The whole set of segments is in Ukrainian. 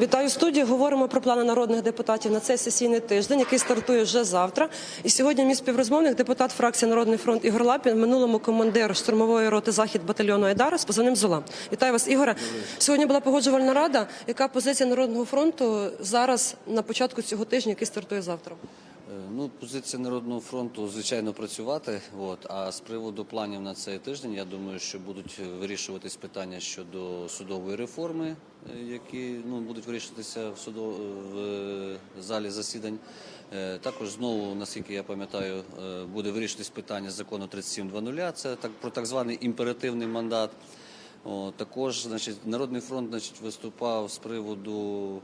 Вітаю студію. Говоримо про плани народних депутатів на цей сесійний тиждень, який стартує вже завтра. І сьогодні мій співрозмовник, депутат фракції Народний фронт Ігор Лапін, минулому командир штурмової роти захід батальйону Айдара з позивним Зола. Вітаю вас, Ігоре. Сьогодні була погоджувальна рада. Яка позиція Народного фронту зараз на початку цього тижня, який стартує завтра? Е, Ну, позиція Народного фронту, звичайно, працювати. От. А з приводу планів на цей тиждень, я думаю, що будуть вирішуватись питання щодо судової реформи, е, які ну, будуть вирішуватися в, судо... в е, залі засідань. Також знову, наскільки я пам'ятаю, буде вирішуватись питання закону 37.00, це так, про так званий імперативний мандат. О, також значить, Народний фронт значить, виступав з приводу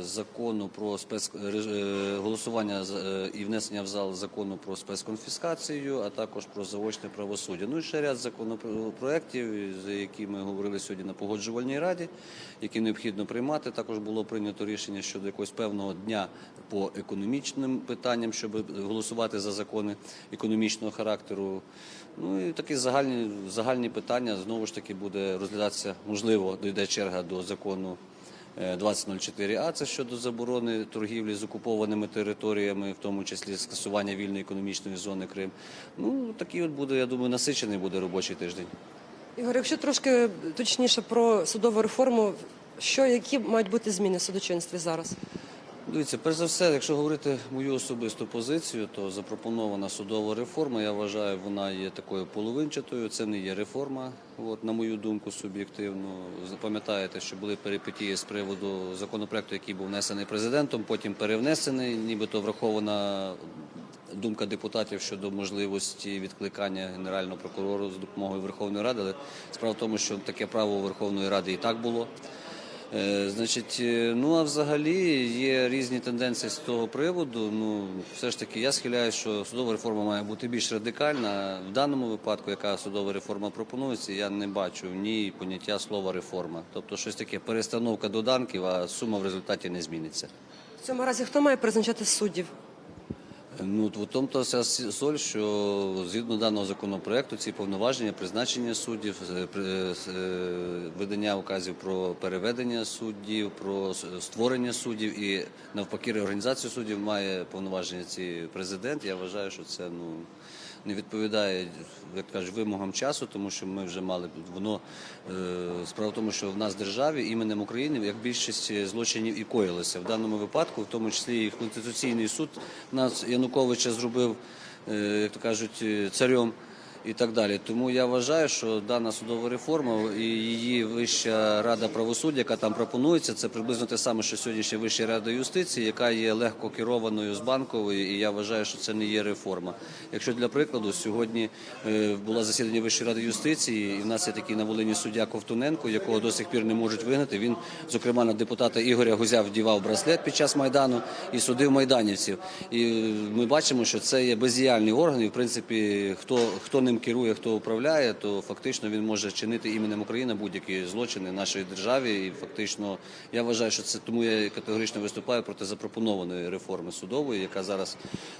закону про спец... е, голосування е, і внесення в зал закону про спецконфіскацію, а також про заочне правосуддя. Ну і ще ряд законопроєктів, за які ми говорили сьогодні на погоджувальній раді, які необхідно приймати. Також було прийнято рішення щодо якогось певного дня по економічним питанням, щоб голосувати за закони економічного характеру. Ну і такі загальні, загальні питання знову ж таки буде розглядатися, можливо, дійде черга до закону. Е, 2004А це щодо заборони торгівлі з окупованими територіями, в тому числі скасування вільної економічної зони Крим. Ну такий от буде, я думаю, насичений буде робочий тиждень. Ігор, якщо трошки точніше про судову реформу, що які мають бути зміни в судочинстві зараз? Дивіться, перш за все, якщо говорити мою особисту позицію, то запропонована судова реформа, я вважаю, вона є такою половинчатою. Це не є реформа, от, на мою думку, суб'єктивно. Запам'ятаєте, що були перипетії з приводу законопроекту, який був внесений президентом, потім перевнесений, нібито врахована думка депутатів щодо можливості відкликання генерального прокурора з допомогою Верховної Ради. Але справа в тому, що таке право Верховної Ради і так було. Е, Значить, е, ну а взагалі є різні тенденції з того приводу. Ну, все ж таки, я схиляю, що судова реформа має бути більш радикальна. В даному випадку, яка судова реформа пропонується, я не бачу в ній поняття слова реформа. Тобто щось таке перестановка доданків, а сума в результаті не зміниться. В цьому разі хто має призначати суддів? Ну, в тому то вся соль, що згідно даного законопроекту ці повноваження, призначення суддів, е, е, е, видання указів про переведення суддів, про створення суддів і навпаки реорганізацію суддів має повноваження ці президент. Я вважаю, що це ну не відповідає, як кажуть, вимогам часу, тому що ми вже мали воно е, справа в тому, що в нас в державі іменем України як більшість злочинів і коїлися в даному випадку, в тому числі і конституційний суд нас Януковича зробив, е, як то кажуть, е, царем. І так далі. Тому я вважаю, що дана судова реформа і її Вища рада правосуддя, яка там пропонується, це приблизно те саме, що сьогоднішня Вища рада юстиції, яка є легко керованою з банкової, і я вважаю, що це не є реформа. Якщо для прикладу, сьогодні е, була засідання Вищої ради юстиції, і в нас є такий на Волині суддя Ковтуненко, якого до сих пір не можуть вигнати. Він, зокрема, на депутата Ігоря Гузя вдівав браслет під час майдану і судив майданівців. І е, ми бачимо, що це є бездіяльний орган. І в принципі, хто хто ним керує, хто управляє, то фактично він може чинити іменем України будь-які злочини в нашій державі. І фактично я вважаю, що це тому я категорично виступаю проти запропонованої реформи судової, яка зараз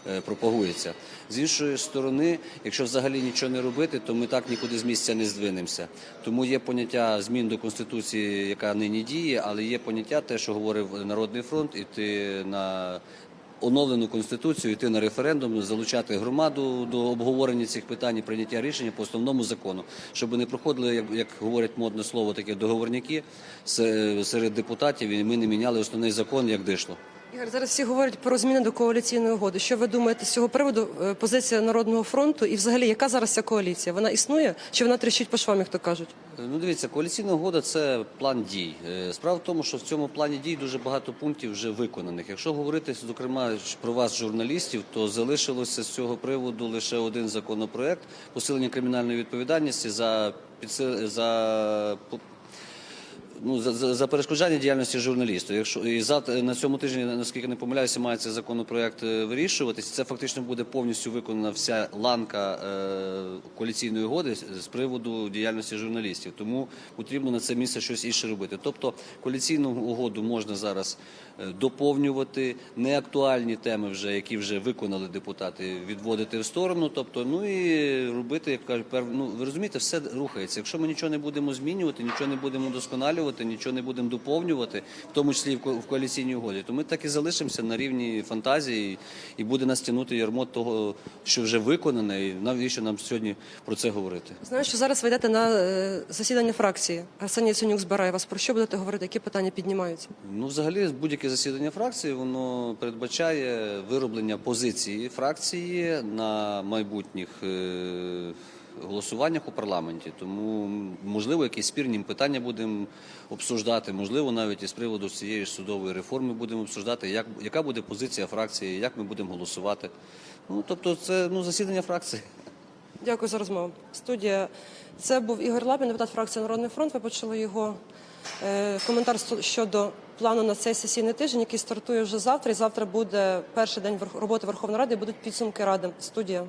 е, пропагується. З іншої сторони, якщо взагалі нічого не робити, то ми так нікуди з місця не здвинемося. Тому є поняття змін до конституції, яка нині діє, але є поняття, те, що говорив Народний фронт, іти на оновлену конституцію, йти на референдум, залучати громаду до обговорення цих питань, прийняття рішення по основному закону, щоб не проходили, як, як говорять модне слово, таке договорняки серед депутатів, і ми не міняли основний закон як дишло. Зараз всі говорять про зміни до коаліційної угоди. Що ви думаєте з цього приводу? Е, Позиція народного фронту і взагалі яка зараз ця коаліція? Вона існує чи вона тріщить по швам, як то кажуть? Ну, дивіться, коаліційна угода це план дій. Е, Справа в тому, що в цьому плані дій дуже багато пунктів вже виконаних. Якщо говорити зокрема про вас, журналістів, то залишилося з цього приводу лише один законопроект посилення кримінальної відповідальності за підси- за ну, за, за, за перешкоджання діяльності журналісту. Якщо і завтра на цьому тижні, наскільки не помиляюся, має цей законопроект е, вирішуватись. Це фактично буде повністю виконана вся ланка е, коаліційної угоди з- приводу діяльності журналістів. Тому потрібно на це місце щось інше робити. Тобто коаліційну угоду можна зараз е, доповнювати, неактуальні теми, вже які вже виконали депутати, відводити в сторону. Тобто, ну і робити, як кажуть, пер... ну ви розумієте, все рухається. Якщо ми нічого не будемо змінювати, нічого не будемо удосконалювати. Змінювати, нічого не будемо доповнювати, в тому числі і в ко- в коаліційній угоді. То ми так і залишимося на рівні фантазії, і буде нас тягнути ярмо того, що вже виконане, і навіщо нам сьогодні про це говорити. Знаю, що зараз ви йдете на е, засідання фракції. Арсеній Яценюк збирає вас. Про що будете говорити? Які питання піднімаються? Ну, взагалі, будь-яке засідання фракції воно передбачає вироблення позиції фракції на майбутніх е, голосуваннях у парламенті. Тому можливо, якісь спірні питання будемо обсуждати. Можливо, навіть із приводу цієї судової реформи будемо обсуждати, як яка буде позиція фракції, як ми будемо голосувати. Ну тобто, це ну засідання фракції. Дякую за розмову. Студія. Це був Ігор Лапін, депутат фракції Народний фронт. Ви почули його е, коментар щодо плану на цей сесійний тиждень, який стартує вже завтра. І завтра буде перший день роботи Верховної Ради. і Будуть підсумки ради. Студія.